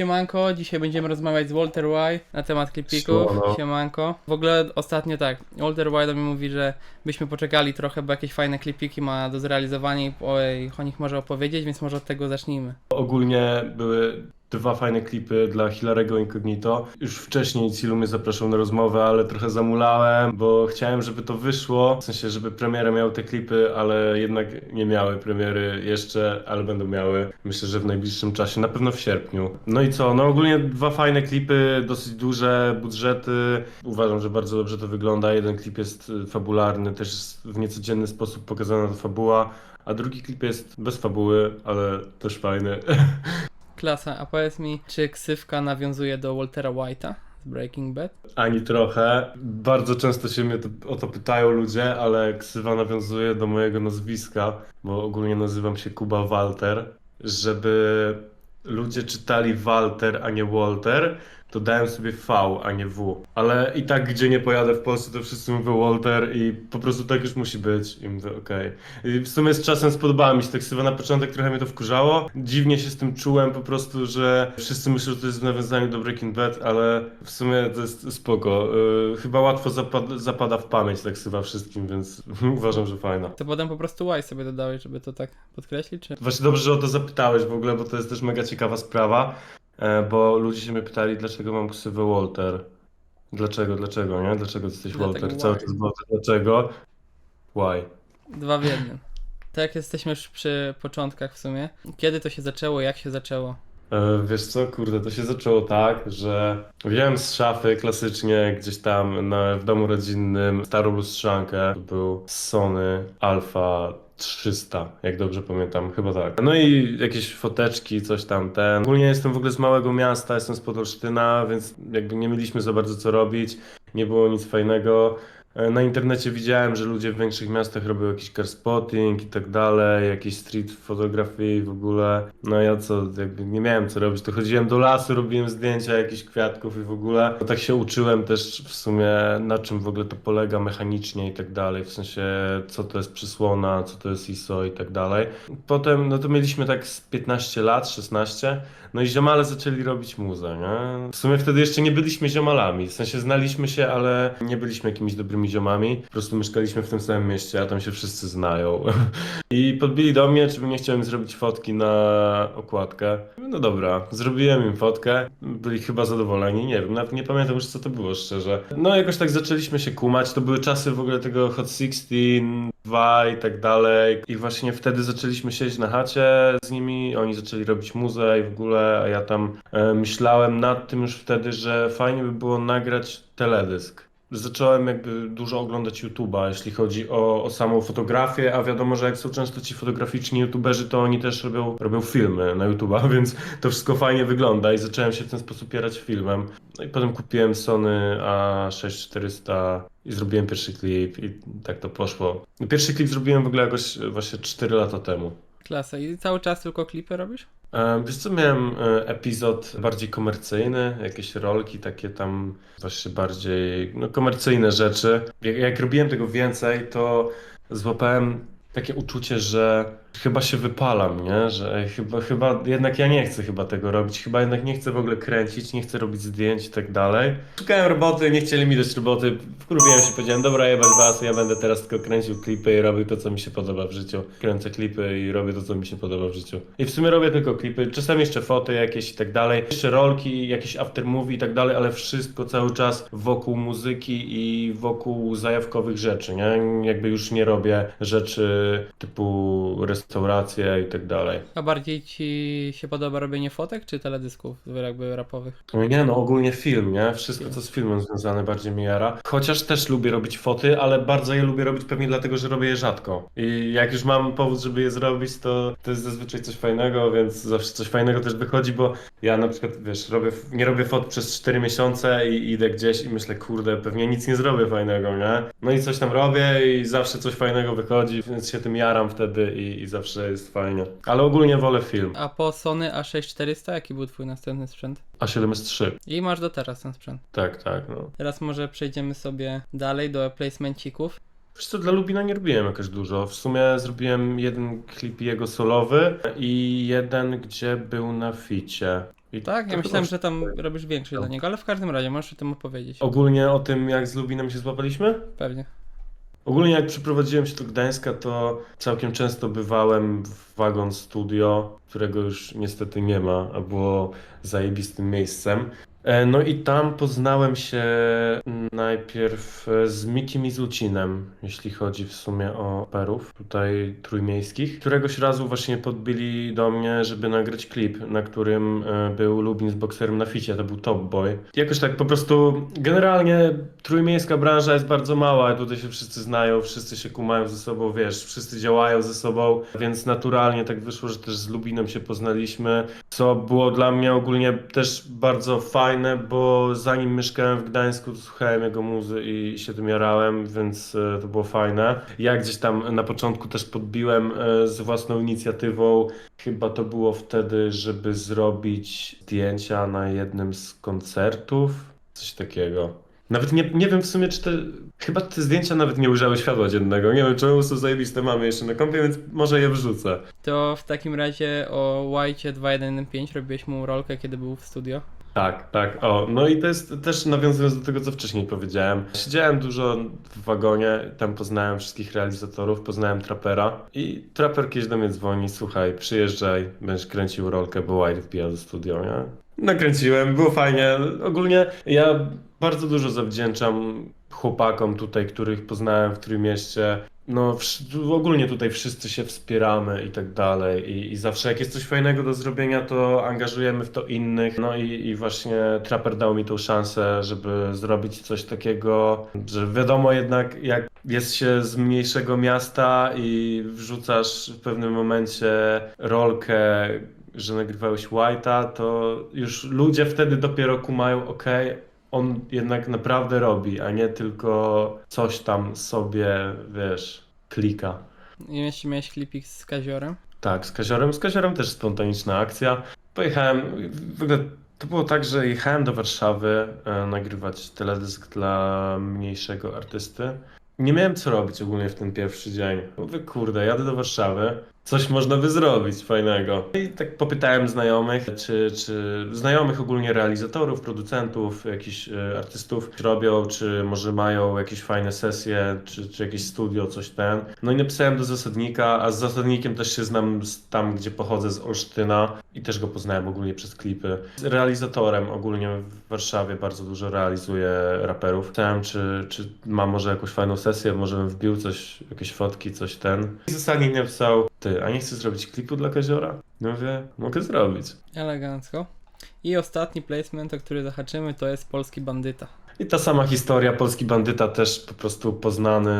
Siemanko, dzisiaj będziemy rozmawiać z Walter Y na temat klipików. Siemano. Siemanko. W ogóle ostatnio tak, Walter Y do mnie mówi, że byśmy poczekali trochę, bo jakieś fajne klipiki ma do zrealizowania i o, i o nich może opowiedzieć, więc może od tego zacznijmy. Ogólnie były dwa fajne klipy dla Hilarego Incognito. Już wcześniej Cilu mnie zapraszał na rozmowę, ale trochę zamulałem, bo chciałem, żeby to wyszło. W sensie, żeby premiera miały te klipy, ale jednak nie miały premiery jeszcze, ale będą miały. Myślę, że w najbliższym czasie, na pewno w sierpniu. No i co? No ogólnie dwa fajne klipy, dosyć duże budżety. Uważam, że bardzo dobrze to wygląda. Jeden klip jest y, fabularny, też w niecodzienny sposób pokazana ta fabuła. A drugi klip jest bez fabuły, ale też fajny. Klasa, a powiedz mi, czy ksywka nawiązuje do Waltera White'a z Breaking Bad? Ani trochę. Bardzo często się mnie to, o to pytają ludzie, ale ksywa nawiązuje do mojego nazwiska, bo ogólnie nazywam się Kuba Walter. Żeby ludzie czytali Walter, a nie Walter, to dałem sobie V, a nie W. Ale i tak, gdzie nie pojadę w Polsce, to wszyscy mówią Walter i po prostu tak już musi być. I mówię, okej. I w sumie z czasem spodobała mi się ta ksywa. Na początek trochę mnie to wkurzało. Dziwnie się z tym czułem po prostu, że wszyscy myślą, że to jest w nawiązaniu do Breaking Bad, ale w sumie to jest spoko. Yy, chyba łatwo zapada, zapada w pamięć ta ksywa wszystkim, więc uważam, że fajna. To potem po prostu Y sobie dodałeś, żeby to tak podkreślić, czy... Właśnie dobrze, że o to zapytałeś w ogóle, bo to jest też mega ciekawa sprawa, bo ludzie się mnie pytali, dlaczego mam ksywę Walter. Dlaczego, dlaczego, nie? Dlaczego jesteś Dlatego Walter? Cały why? czas Walter, dlaczego? Why? Dwa w jednym. Tak jak jesteśmy już przy początkach w sumie. Kiedy to się zaczęło, jak się zaczęło? E, Wiesz co, kurde, to się zaczęło tak, że wziąłem z szafy klasycznie gdzieś tam na, w domu rodzinnym starą lustrzankę. To był Sony Alpha 300, jak dobrze pamiętam, chyba tak. No i jakieś foteczki, coś tam ten. Ogólnie jestem w ogóle z małego miasta, jestem z Podolsztyna, więc jakby nie mieliśmy za bardzo co robić, nie było nic fajnego. E, Na internecie widziałem, że ludzie w większych miastach robią jakiś car spotting i tak dalej, jakieś street fotografii w ogóle. No ja co, jakby nie miałem co robić, to chodziłem do lasu, robiłem zdjęcia jakichś kwiatków i w ogóle. No tak się uczyłem też w sumie na czym w ogóle to polega mechanicznie i tak dalej, w sensie co to jest przysłona, co to jest ISO i tak dalej. Potem, no to mieliśmy tak z 15 lat, 16, no i ziomale zaczęli robić muzę, nie? W sumie wtedy jeszcze nie byliśmy ziomalami, w sensie znaliśmy się, ale nie byliśmy jakimiś dobrymi ziomami. Po prostu mieszkaliśmy w tym samym mieście, a tam się wszyscy znają. I podbili do mnie, czy nie chciał im zrobić fotki na okładkę. No dobra, zrobiłem im fotkę, byli chyba zadowoleni, nie wiem, nawet nie pamiętam już co to było szczerze. No jakoś tak zaczęliśmy się kumać, to były czasy w ogóle tego Hot 16, 2 i tak dalej. I właśnie wtedy zaczęliśmy siedzieć na chacie z nimi, oni zaczęli robić muzę i w ogóle, a ja tam e, myślałem nad tym już wtedy, że fajnie by było nagrać teledysk. Zacząłem jakby dużo oglądać YouTube'a, jeśli chodzi o, o samą fotografię, a wiadomo, że jak są często ci fotograficzni YouTuberzy, to oni też robią, robią filmy na YouTube'a, więc to wszystko fajnie wygląda i zacząłem się w ten sposób jarać filmem. No i potem kupiłem Sony A6400 i zrobiłem pierwszy klip i tak to poszło. Pierwszy klip zrobiłem w ogóle jakoś właśnie 4 lata temu. Klasa. I cały czas tylko klipy robisz? E, Wiesz co, miałem e, epizod bardziej komercyjny, jakieś rolki takie tam właśnie bardziej no, komercyjne rzeczy. Jak, jak robiłem tego więcej, to złapałem takie uczucie, że chyba się wypalam, nie? Że chyba, chyba jednak ja nie chcę chyba tego robić, chyba jednak nie chcę w ogóle kręcić, nie chcę robić zdjęć i tak dalej. Szukałem roboty, nie chcieli mi dać roboty, wkurwiłem się, powiedziałem, dobra, jebać was, ja będę teraz tylko kręcił klipy i robił to, co mi się podoba w życiu. Kręcę klipy i robię to, co mi się podoba w życiu. I w sumie robię tylko klipy, czasami jeszcze foty jakieś i tak dalej, jeszcze rolki, jakieś aftermovie i tak dalej, ale wszystko cały czas wokół muzyki i wokół zajawkowych rzeczy, nie? Jakby już nie robię rzeczy typu restauracje i tak dalej. A bardziej ci się podoba robienie fotek, czy teledysków jakby rapowych? No Nie no, ogólnie film, nie? Wszystko co z filmem związane bardziej mi jara. Chociaż też lubię robić foty, ale bardzo je lubię robić pewnie dlatego, że robię je rzadko. I jak już mam powód, żeby je zrobić, to to jest zazwyczaj coś fajnego, więc zawsze coś fajnego też wychodzi, bo ja na przykład, wiesz, robię, nie robię fot przez 4 miesiące i idę gdzieś i myślę, kurde, pewnie nic nie zrobię fajnego, nie? No i coś tam robię i zawsze coś fajnego wychodzi, więc się tym jaram wtedy i, i zawsze jest fajnie. Ale ogólnie wolę film. A po Sony A6400 jaki był twój następny sprzęt? A7S3. I masz do teraz ten sprzęt. Tak, tak, no. Teraz może przejdziemy sobie dalej do placemencików. Wiesz co, dla Lubina nie robiłem jakoś dużo. W sumie zrobiłem jeden klip jego solowy i jeden, gdzie był na ficie. I Tak, ja myślałem, że tam robisz większy dla niego, ale w każdym razie możesz o tym opowiedzieć. Ogólnie o tym, jak z Lubinem się złapaliśmy? Pewnie. Ogólnie jak przyprowadziłem się do Gdańska, to całkiem często bywałem w Wagon Studio, którego już niestety nie ma, a było zajebistym miejscem. E, No i tam poznałem się najpierw z Mikim i jeśli chodzi w sumie o perów tutaj trójmiejskich. Któregoś razu właśnie podbili do mnie, żeby nagrać klip, na którym e, był Lubin z bokserem na ficie, to był Top Boy. Jakoś tak po prostu generalnie trójmiejska branża jest bardzo mała, tutaj się wszyscy znają, wszyscy się kumają ze sobą, wiesz, wszyscy działają ze sobą, więc naturalnie tak wyszło, że też z Lubinem się poznaliśmy, co było dla mnie ogólnie też bardzo fajne, bo zanim mieszkałem w Gdańsku, to słuchałem jego muzy i się tym jarałem, więc e, to było fajne. Ja gdzieś tam na początku też podbiłem e, z własną inicjatywą, chyba to było wtedy, żeby zrobić zdjęcia na jednym z koncertów, coś takiego. Nawet nie, nie wiem w sumie, czy te. Chyba te zdjęcia nawet nie ujrzały światła dziennego. Nie wiem, czemu są zajebiste mamy jeszcze na kompie, więc może je wrzucę. To w takim razie o White 2115 robiłeś mu rolkę, kiedy był w studio. Tak, tak. O, no i to jest też nawiązując do tego, co wcześniej powiedziałem. Siedziałem dużo w wagonie, tam poznałem wszystkich realizatorów, poznałem trapera i traper kiedyś do mnie dzwoni, słuchaj, przyjeżdżaj, będziesz kręcił rolkę, bo White wbija do studio, nie? Nakręciłem, było fajnie. Ogólnie ja bardzo dużo zawdzięczam chłopakom tutaj, których poznałem w Trójmieście. No, ogólnie tutaj wszyscy się wspieramy i tak dalej. I, I zawsze jak jest coś fajnego do zrobienia, to angażujemy w to innych. No i, i właśnie Trapper dał mi tą szansę, żeby zrobić coś takiego, że wiadomo jednak, jak jest się z mniejszego miasta i wrzucasz w pewnym momencie rolkę, że nagrywałeś White'a, to już ludzie wtedy dopiero kumają, okej, on jednak naprawdę robi, a nie tylko coś tam sobie, wiesz, klika. I jeśli miałeś klipik z Kaziorem. Tak, z Kaziorem. Z Kaziorem też spontaniczna akcja. Pojechałem, w ogóle to było tak, że jechałem do Warszawy e, nagrywać teledysk dla mniejszego artysty. Nie miałem co robić ogólnie w ten pierwszy dzień. Mówię, kurde, jadę do Warszawy, coś można by zrobić fajnego. I tak popytałem znajomych, czy, czy znajomych ogólnie realizatorów, producentów, jakichś e, artystów robią, czy może mają jakieś fajne sesje, czy, czy jakieś studio, coś ten. No i napisałem do zasadnika, a z zasadnikiem też się znam z, tam, gdzie pochodzę, z Olsztyna i też go poznałem ogólnie przez klipy. Z realizatorem ogólnie w Warszawie bardzo dużo realizuje raperów. Pytałem, czy, czy ma może jakąś fajną sesję, może bym wbił coś, jakieś fotki, coś ten. I zasadnik napisał, ty, a nie chcesz zrobić klipu dla Kaziora? No mówię, mogę zrobić. Elegancko. I ostatni placement, o który zahaczymy, to jest Polski Bandyta. I ta sama historia, polski bandyta też po prostu poznany,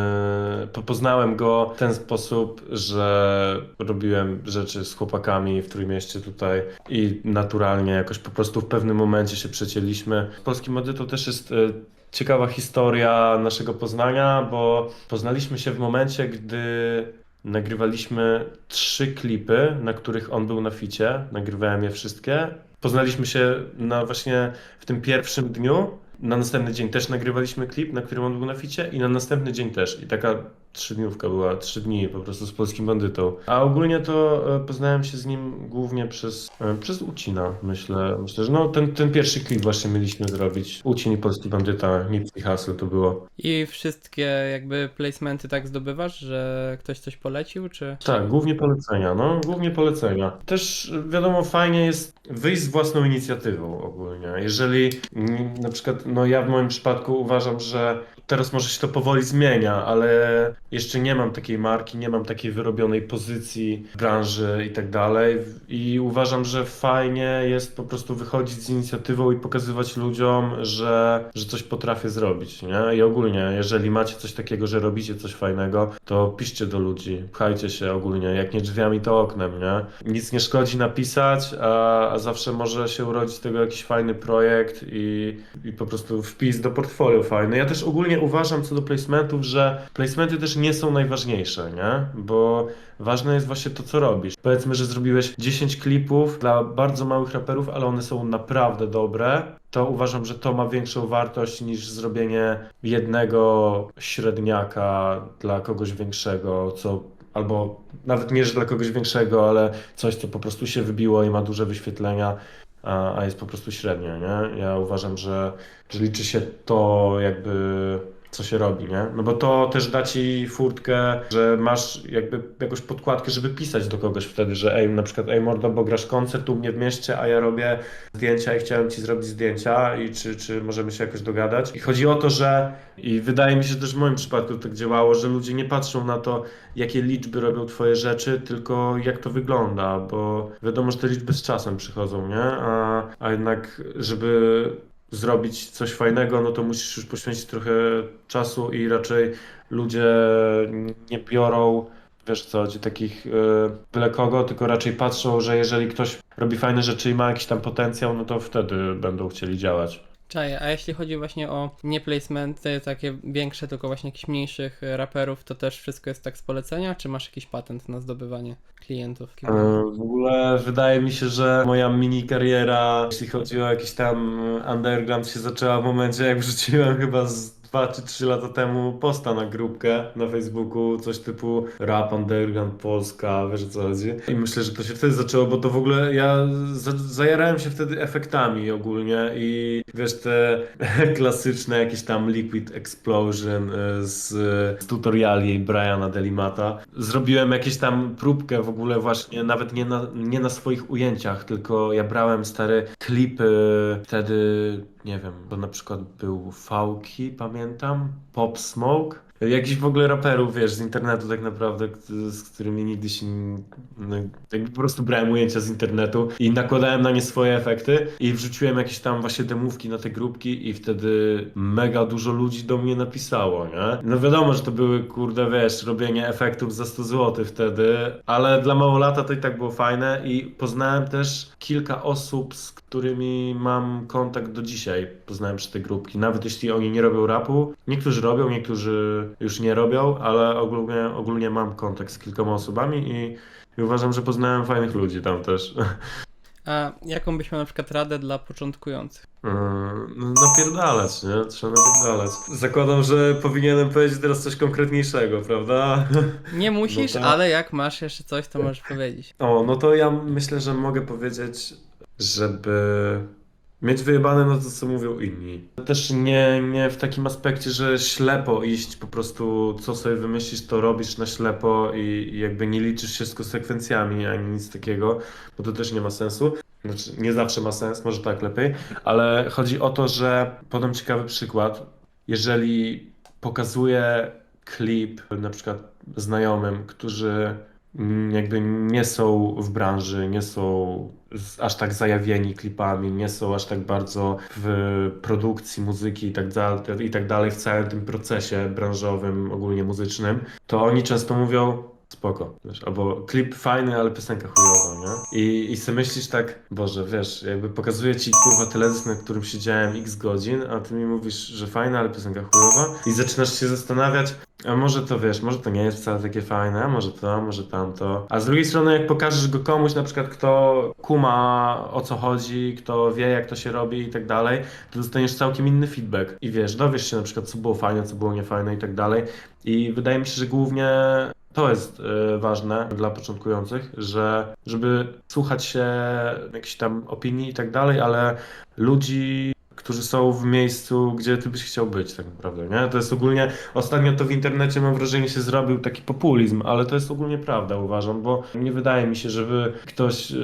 po- poznałem go w ten sposób, że robiłem rzeczy z chłopakami w Trójmieście tutaj i naturalnie jakoś po prostu w pewnym momencie się przecięliśmy. Z polskim bandytą też jest e, ciekawa historia naszego poznania, bo poznaliśmy się w momencie, gdy nagrywaliśmy trzy klipy, na których on był na ficie, nagrywałem je wszystkie. Poznaliśmy się na właśnie w tym pierwszym dniu. Na następny dzień też nagrywaliśmy klip, na którym on był na ficie i na następny dzień też. I taka trzydniówka była, trzy dni po prostu z polskim bandytą. A ogólnie to e, poznałem się z nim głównie przez, e, przez Ucina, myślę. Myślę, że no ten, ten pierwszy klip właśnie mieliśmy zrobić. Ucin i polski bandyta, Nipsey Hussle to było. I wszystkie jakby placementy tak zdobywasz, że ktoś coś polecił, czy... Tak, głównie polecenia, no, głównie polecenia. Też y, wiadomo, fajnie jest wyjść z własną inicjatywą ogólnie. Jeżeli mm, na przykład, no ja w moim przypadku uważam, że teraz może się to powoli zmienia, ale jeszcze nie mam takiej marki, nie mam takiej wyrobionej pozycji branży i tak dalej. I uważam, że fajnie jest po prostu wychodzić z inicjatywą i pokazywać ludziom, że, że coś potrafię zrobić, nie? I ogólnie, jeżeli macie coś takiego, że robicie coś fajnego, to piszcie do ludzi, pchajcie się ogólnie, jak nie drzwiami, to oknem, nie? Nic nie szkodzi napisać, a, a zawsze może się urodzić tego jakiś fajny projekt i, i po prostu wpis do portfolio fajny. Ja też ogólnie uważam co do placementów, że placementy też nie są najważniejsze, nie? Bo ważne jest właśnie to, co robisz. Powiedzmy, że zrobiłeś 10 klipów dla bardzo małych raperów, ale one są naprawdę dobre. To uważam, że to ma większą wartość niż zrobienie jednego średniaka dla kogoś większego, co albo nawet nie, że dla kogoś większego, ale coś, co po prostu się wybiło i ma duże wyświetlenia. A, a jest po prostu średnia, nie? Ja uważam, że, że liczy się to jakby co się robi, nie? No bo to też da ci furtkę, że masz jakby jakąś podkładkę, żeby pisać do kogoś wtedy, że ej, na przykład ej mordo, bo grasz koncert u mnie w mieście, a ja robię zdjęcia i chciałem ci zrobić zdjęcia i czy, czy możemy się jakoś dogadać. I chodzi o to, że i wydaje mi się że też w moim przypadku tak działało, że ludzie nie patrzą na to, jakie liczby robią twoje rzeczy, tylko jak to wygląda, bo wiadomo, że te liczby z czasem przychodzą, nie? A, a jednak, żeby zrobić coś fajnego, no to musisz już poświęcić trochę czasu i raczej ludzie nie biorą, wiesz co, takich y, byle kogo, tylko raczej patrzą, że jeżeli ktoś robi fajne rzeczy i ma jakiś tam potencjał, no to wtedy będą chcieli działać. Czaję, a jeśli chodzi właśnie o nie placementy takie większe, tylko właśnie jakichś mniejszych e, raperów, to też wszystko jest tak z polecenia, czy masz jakiś patent na zdobywanie klientów? E, W ogóle wydaje mi się, że moja mini kariera, jeśli chodzi o jakiś tam underground, się zaczęła w momencie, jak wrzuciłem chyba z 2 czy 3 lata temu posta na grupkę na Facebooku, coś typu rap underground Polska, wiesz co chodzi. I myślę, że to się wtedy zaczęło, bo to w ogóle ja za, zajarałem się wtedy efektami ogólnie i wiesz, te klasyczne jakieś tam Liquid Explosion e, z, z tutoriali Briana Delimata. Zrobiłem jakieś tam próbkę w ogóle właśnie, nawet nie na, nie na swoich ujęciach, tylko ja brałem stare klipy wtedy, nie wiem, bo na przykład był Fauki, pamiętam, Pop Smoke. Jakiś w ogóle raperów, wiesz, z internetu tak naprawdę, z którymi nigdy się, no, po prostu brałem ujęcia z internetu i nakładałem na nie swoje efekty i wrzuciłem jakieś tam właśnie demówki na te grupki i wtedy mega dużo ludzi do mnie napisało, nie? No wiadomo, że to były, kurde, wiesz, robienie efektów za 100 zł wtedy, ale dla małolata to i tak było fajne i poznałem też kilka osób, z którymi mam kontakt do dzisiaj. Poznałem przez te grupki, nawet jeśli oni nie robią rapu. Niektórzy robią, niektórzy już nie robią, ale ogólnie, ogólnie mam kontakt z kilkoma osobami i, i uważam, że poznałem fajnych ludzi tam też. A jaką byś miał na przykład radę dla początkujących? Yy, No, napierdalać, nie? Trzeba napierdalać. Zakładam, że powinienem powiedzieć teraz coś konkretniejszego, prawda? Nie musisz, tak. ale jak masz jeszcze coś, to możesz powiedzieć. O, no to ja myślę, że mogę powiedzieć, żeby mieć wyjebane na to, co mówią inni. Też nie, nie w takim aspekcie, że ślepo iść, po prostu co sobie wymyślisz, to robisz na ślepo i, i jakby nie liczysz się z konsekwencjami ani nic takiego, bo to też nie ma sensu. Znaczy, nie zawsze ma sens, może tak lepiej, ale chodzi o to, że podam ciekawy przykład. Jeżeli pokazuję klip na przykład znajomym, którzy jakby nie są w branży, nie są aż tak zajawieni klipami, nie są aż tak bardzo w produkcji muzyki i tak, dalej, i tak dalej, w całym tym procesie branżowym, ogólnie muzycznym, to oni często mówią spoko, wiesz, albo klip fajny, ale piosenka chujowa, nie? I, i sobie myślisz tak, Boże, wiesz, jakby pokazuję ci kurwa teledysk, na którym siedziałem x godzin, a ty mi mówisz, że fajna, ale piosenka chujowa i zaczynasz się zastanawiać, a może to wiesz, może to nie jest wcale takie fajne, może to, może tamto. A z drugiej strony, jak pokażesz go komuś, na przykład kto kuma o co chodzi, kto wie jak to się robi i tak dalej, to dostaniesz całkiem inny feedback. I wiesz, dowiesz się na przykład co było fajne, co było niefajne i tak dalej. I wydaje mi się, że głównie to jest e, ważne dla początkujących, że żeby słuchać się jakichś tam opinii i tak dalej, ale ludzi, którzy są w miejscu, gdzie ty byś chciał być tak naprawdę, nie? To jest ogólnie, ostatnio to w internecie mam wrażenie się zrobił taki populizm, ale to jest ogólnie prawda uważam, bo nie wydaje mi się, żeby ktoś, e,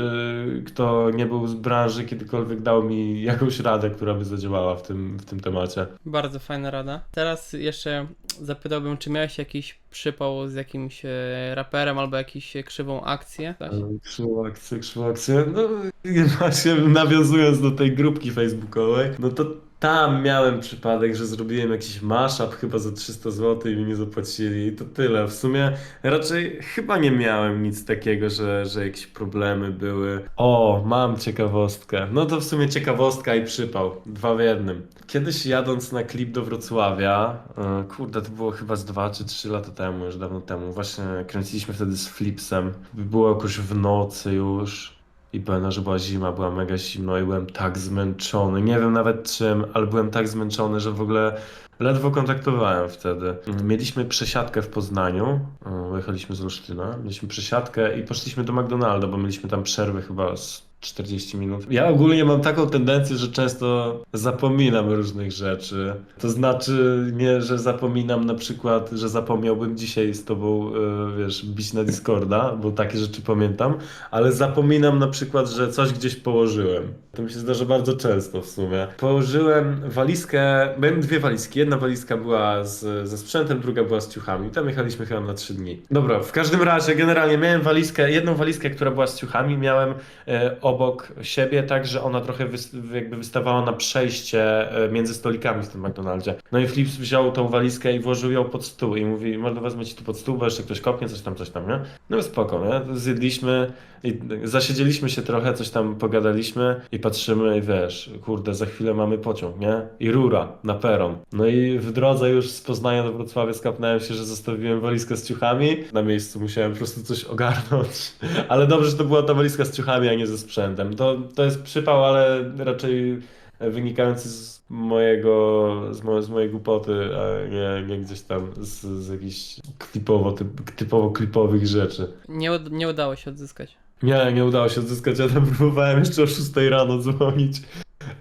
kto nie był z branży kiedykolwiek dał mi jakąś radę, która by zadziałała w tym, w tym temacie. Bardzo fajna rada. Teraz jeszcze zapytałbym, czy miałeś jakiś przypał z jakimś e, raperem albo jakąś e, krzywą akcję? Krzywą akcję, krzywą akcję. No właśnie nawiązując do tej grupki facebookowej, no to tam miałem przypadek, że zrobiłem jakiś mashup chyba za 300 zł i mi nie zapłacili i to tyle. W sumie raczej chyba nie miałem nic takiego, że, że jakieś problemy były. O, mam ciekawostkę. No to w sumie ciekawostka i przypał. Dwa w jednym. Kiedyś jadąc na klip do Wrocławia, e, kurde, to było chyba z dwa czy trzy lata temu, już dawno temu, właśnie kręciliśmy wtedy z Flipsem. Było jakoś w nocy już. I pamiętam, że była zima, była mega zimno i byłem tak zmęczony. Nie wiem nawet czym, ale byłem tak zmęczony, że w ogóle ledwo kontaktowałem wtedy. Mieliśmy przesiadkę w Poznaniu. e, Jechaliśmy z Olsztyna. Mieliśmy przesiadkę i poszliśmy do McDonalda, bo mieliśmy tam przerwę chyba z 40 minut. Ja ogólnie mam taką tendencję, że często zapominam różnych rzeczy. To znaczy nie, że zapominam na przykład, że zapomniałbym dzisiaj z tobą, e, wiesz, bić na Discorda, bo takie rzeczy pamiętam, ale zapominam na przykład, że coś gdzieś położyłem. To mi się zdarza bardzo często w sumie. Położyłem walizkę, miałem dwie walizki. Jedna walizka była z, ze sprzętem, druga była z ciuchami. Tam jechaliśmy chyba na trzy dni. Dobra, w każdym razie generalnie miałem walizkę, jedną walizkę, która była z ciuchami, miałem e, obok siebie, tak, że ona trochę jakby wystawała na przejście e, między stolikami w tym McDonaldzie. No i Flips wziął tą walizkę i włożył ją pod stół i mówi, może wezmę ci tu pod stół, bo jeszcze ktoś kopnie, coś tam, coś tam, nie? No spoko, nie? Zjedliśmy i zasiedzieliśmy się trochę, coś tam pogadaliśmy i patrzymy i wiesz, kurde, za chwilę mamy pociąg, nie? I rura na peron. No i w drodze już z Poznania do Wrocławia skapnąłem się, że zostawiłem walizkę z ciuchami. Na miejscu musiałem po prostu coś ogarnąć. Ale dobrze, że to była ta walizka z ciuchami, a nie ze sprzętem. To, to jest przypał, ale raczej wynikający z mojego, z, mo, z mojej głupoty, a nie, nie gdzieś tam z, z jakichś klipowo, typ, typowo klipowych rzeczy. Nie, ud- nie udało się odzyskać. Nie, nie udało się odzyskać. Ja tam próbowałem jeszcze o 6 rano dzwonić,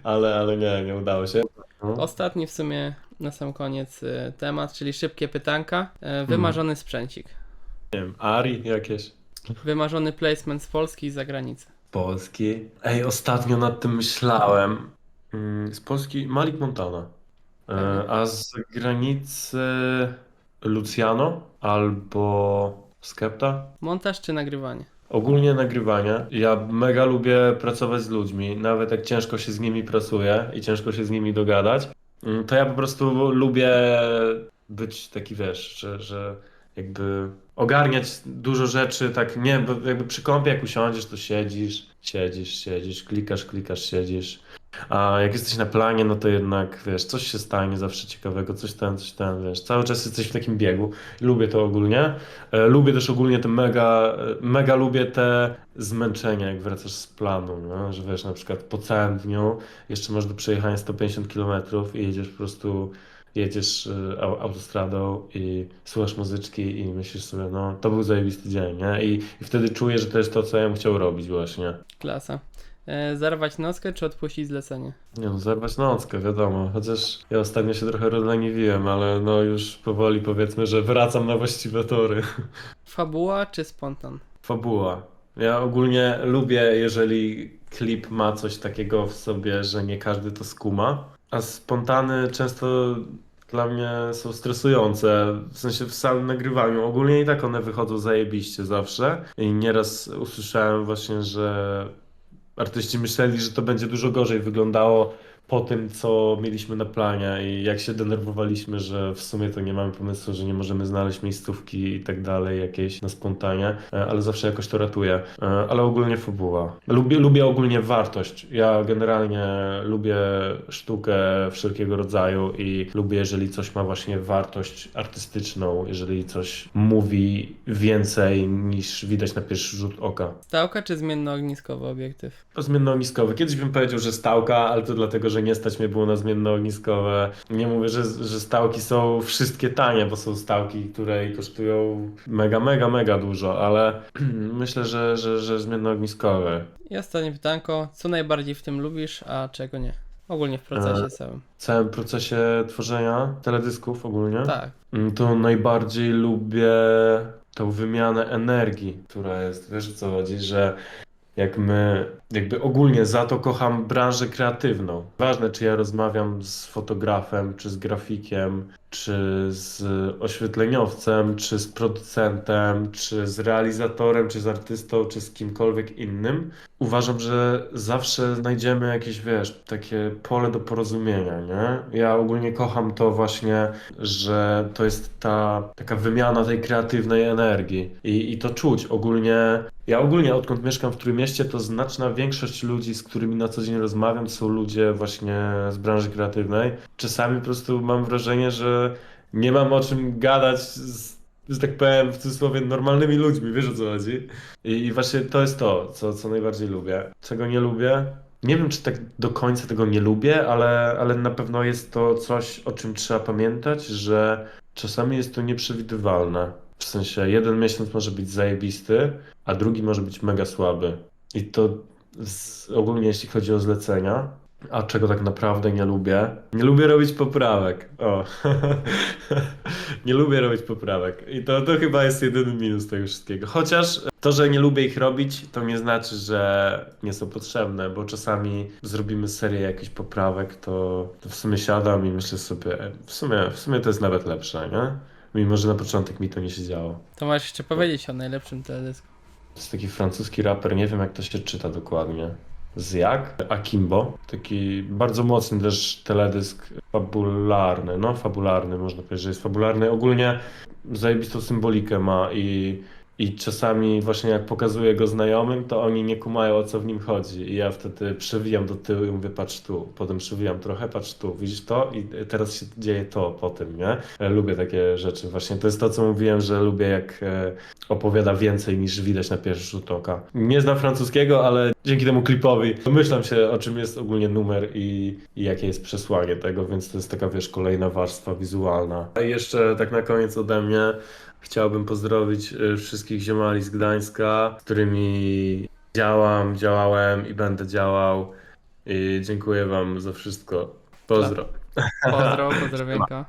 ale, ale nie, nie udało się. No. Ostatni w sumie na sam koniec y, temat, czyli szybkie pytanka. Y, wymarzony sprzęcik. Nie wiem, Ari jakieś. Wymarzony placement z Polski i zagranicy. Polski. Ej, ostatnio nad tym myślałem. Mm, Z Polski Malik Montana. E, A z granicy Luciano albo Skepta. Montaż czy nagrywanie? Ogólnie nagrywanie. Ja mega lubię pracować z ludźmi, nawet jak ciężko się z nimi pracuje i ciężko się z nimi dogadać, mm, to ja po prostu lubię być taki, wiesz, że, że jakby ogarniać dużo rzeczy, tak nie, bo jakby przy kąpie jak usiądziesz, to siedzisz, siedzisz, siedzisz, klikasz, klikasz, siedzisz. A jak jesteś na planie, no to jednak, wiesz, coś się stanie zawsze ciekawego, coś tam, coś tam, wiesz, cały czas jesteś w takim biegu. Lubię to ogólnie. E, Lubię też ogólnie te mega, e, mega lubię te zmęczenia, jak wracasz z planu, no? że wiesz, na przykład po całym dniu jeszcze masz do przejechania 150 km i jedziesz po prostu, jedziesz e, au- autostradą i słuchasz muzyczki i myślisz sobie, no to był zajebisty dzień, nie? I, i wtedy czuję, że to jest to, co ja bym chciał robić właśnie. Klasa. Y, zarwać nockę czy odpuścić zlecenie? Nie no, zerwać nockę, wiadomo. Chociaż ja ostatnio się trochę rozleniwiłem, ale no już powoli powiedzmy, że wracam na właściwe tory. Fabuła czy spontan? Fabuła. Ja ogólnie lubię, jeżeli klip ma coś takiego w sobie, że nie każdy to skuma, a spontany często dla mnie są stresujące, w sensie w samym nagrywaniu. Ogólnie i tak one wychodzą zajebiście zawsze i nieraz usłyszałem właśnie, że artyści myśleli, że to będzie dużo gorzej wyglądało po tym, co mieliśmy na planie i jak się denerwowaliśmy, że w sumie to nie mamy pomysłu, że nie możemy znaleźć miejscówki i tak dalej jakiejś na spontanie, e, ale zawsze jakoś to ratuje. E, Ale ogólnie fabuła. Lubię, lubię ogólnie wartość. Ja generalnie lubię sztukę wszelkiego rodzaju i lubię, jeżeli coś ma właśnie wartość artystyczną, jeżeli coś mówi więcej niż widać na pierwszy rzut oka. Stałka czy zmiennoogniskowy obiektyw? Zmiennoogniskowe. Kiedyś bym powiedział, że stałka, ale to dlatego, że nie stać mnie było na zmiennoogniskowe. Nie mówię, że, że stałki są wszystkie tanie, bo są stałki, które kosztują mega, mega, mega dużo, ale myślę, że, że, że zmiennoogniskowe. I ostatnie pytanko. Co najbardziej w tym lubisz, a czego nie? Ogólnie w procesie E, całym. W całym procesie tworzenia teledysków ogólnie, Tak. mm, to najbardziej lubię tą wymianę energii, która jest, wiesz o co chodzi, że jak my, jakby ogólnie za to kocham branżę kreatywną. Ważne, czy ja rozmawiam z fotografem, czy z grafikiem, czy z oświetleniowcem, czy z producentem, czy z realizatorem, czy z artystą, czy z kimkolwiek innym. Uważam, że zawsze znajdziemy jakieś, wiesz, takie pole do porozumienia, nie? Ja ogólnie kocham to właśnie, że to jest ta taka wymiana tej kreatywnej energii i, i to czuć ogólnie. Ja ogólnie, odkąd mieszkam w Trójmieście, to znaczna większość ludzi, z którymi na co dzień rozmawiam, są ludzie właśnie z branży kreatywnej. Czasami po prostu mam wrażenie, że nie mam o czym gadać z, że tak powiem, w cudzysłowie, normalnymi ludźmi, wiesz o co chodzi? I, i właśnie to jest to, co, co najbardziej lubię. Czego nie lubię? Nie wiem, czy tak do końca tego nie lubię, ale, ale na pewno jest to coś, o czym trzeba pamiętać, że czasami jest to nieprzewidywalne. W sensie, jeden miesiąc może być zajebisty, a drugi może być mega słaby. I to z, ogólnie jeśli chodzi o zlecenia. A czego tak naprawdę nie lubię? Nie lubię robić poprawek. O. nie lubię robić poprawek. I to, to chyba jest jedyny minus tego wszystkiego. Chociaż to, że nie lubię ich robić, to nie znaczy, że nie są potrzebne, bo czasami zrobimy serię jakichś poprawek, to, to w sumie siadam i myślę sobie, w sumie, w sumie to jest nawet lepsze, nie? Mimo, że na początek mi to nie się działo. To masz jeszcze powiedzieć o najlepszym teledysku. To jest taki francuski raper, nie wiem jak to się czyta dokładnie. Zjak, Akimbo, taki bardzo mocny też teledysk fabularny, no fabularny można powiedzieć, że jest fabularny. Ogólnie zajebistą symbolikę ma i, i czasami właśnie jak pokazuję go znajomym, to oni nie kumają o co w nim chodzi i ja wtedy przewijam do tyłu i mówię patrz tu, potem przewijam trochę, patrz tu, widzisz to i teraz się dzieje to po tym, nie? E, Lubię takie rzeczy, właśnie to jest to co mówiłem, że lubię jak e, opowiada więcej niż widać na pierwszy rzut oka. Nie znam francuskiego, ale dzięki temu klipowi domyślam się o czym jest ogólnie numer i, i jakie jest przesłanie tego, więc to jest taka wiesz kolejna warstwa wizualna. A jeszcze tak na koniec ode mnie chciałbym pozdrowić y, wszystkich ziomali z Gdańska, z którymi działam, działałem i będę działał i dziękuję wam za wszystko. Pozdro. Pozdro, pozdrowienka.